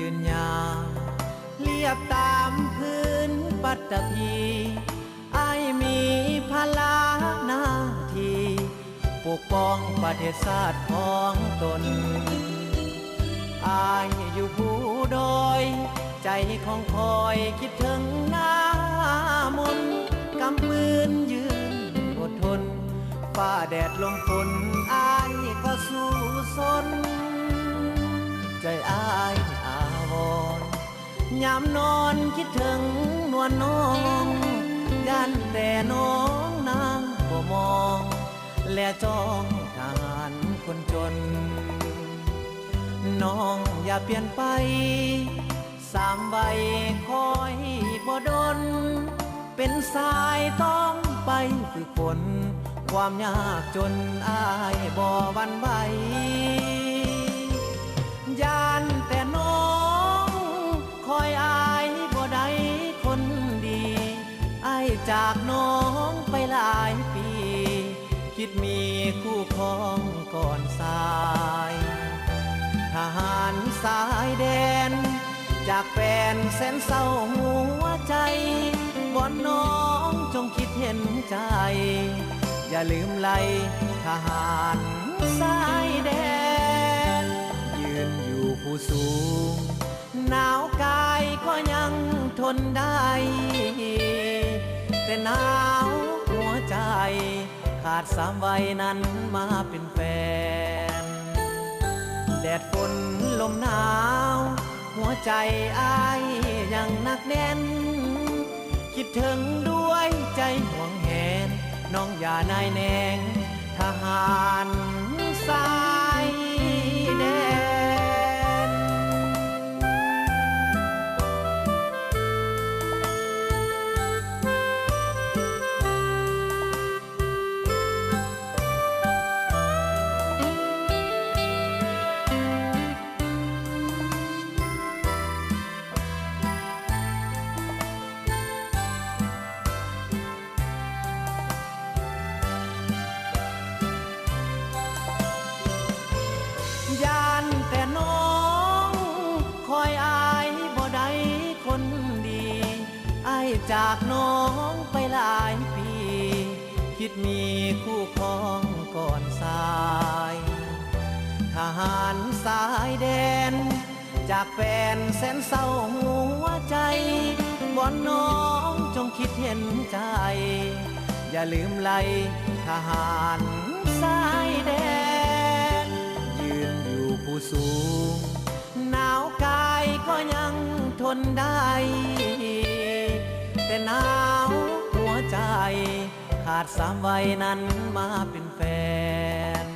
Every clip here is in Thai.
ยืนยาวเรียบตามพื้นปัตตภีไอมีพลาหน้าที่ ปกป้องประเทศชาติของตนอายอยู่ผู้โดยใจของคอยคิดถึงหน้ามนกำมืนยืนอดทนฝ้าแดดลมฝนอายก็สู้สน ใจอายอ ยามนอนคิดถึงนวลน้องยันแต่น้องนางบ่มอง และจ้องทหารคนจน น้องอย่าเปลี่ยนไป สามใบคอยบ่ดน เป็นสายต้องไปฝึกฝนความยากจนอายบ่วันไหว จากน้องไปหลายปี คิดมีคู่ครองก่อนสายทหารสายแดน จากแฟนแสนเศร้าหัวใจวอนน้องจงคิดเห็นใจ อย่าลืมไล่ทหารสายแดน ยืนอยู่ผู้สูง หนาวกายก็ยังทนได้ แต่หนาวหัวใจ ขาดสามวัยนั้นมาเป็นแฟน แดดฝนลมหนาว หัวใจอายยังนักแน่น คิดถึงด้วยใจห่วงแหน น้องอย่านายแนงทหารสายแดน ไอจากน้องไปหลายปี คิดมีคู่ครองก่อนสายทหารสายแดน จากแฟนแสนเศร้าหัวใจวอนน้องจงคิดเห็นใจ อย่าลืมไลทหารสายแดน ยืนอยู่ผู้สูง หนาวกายก็ยังทนได้ ขาดสามวัยนั้นมาเป็นแฟน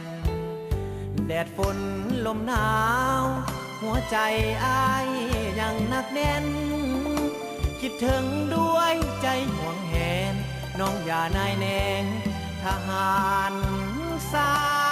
แดดฝนลมหนาว หัวใจอายยังนักแน่น คิดถึงด้วยใจห่วงแหน น้องอย่านายแนงทหารสา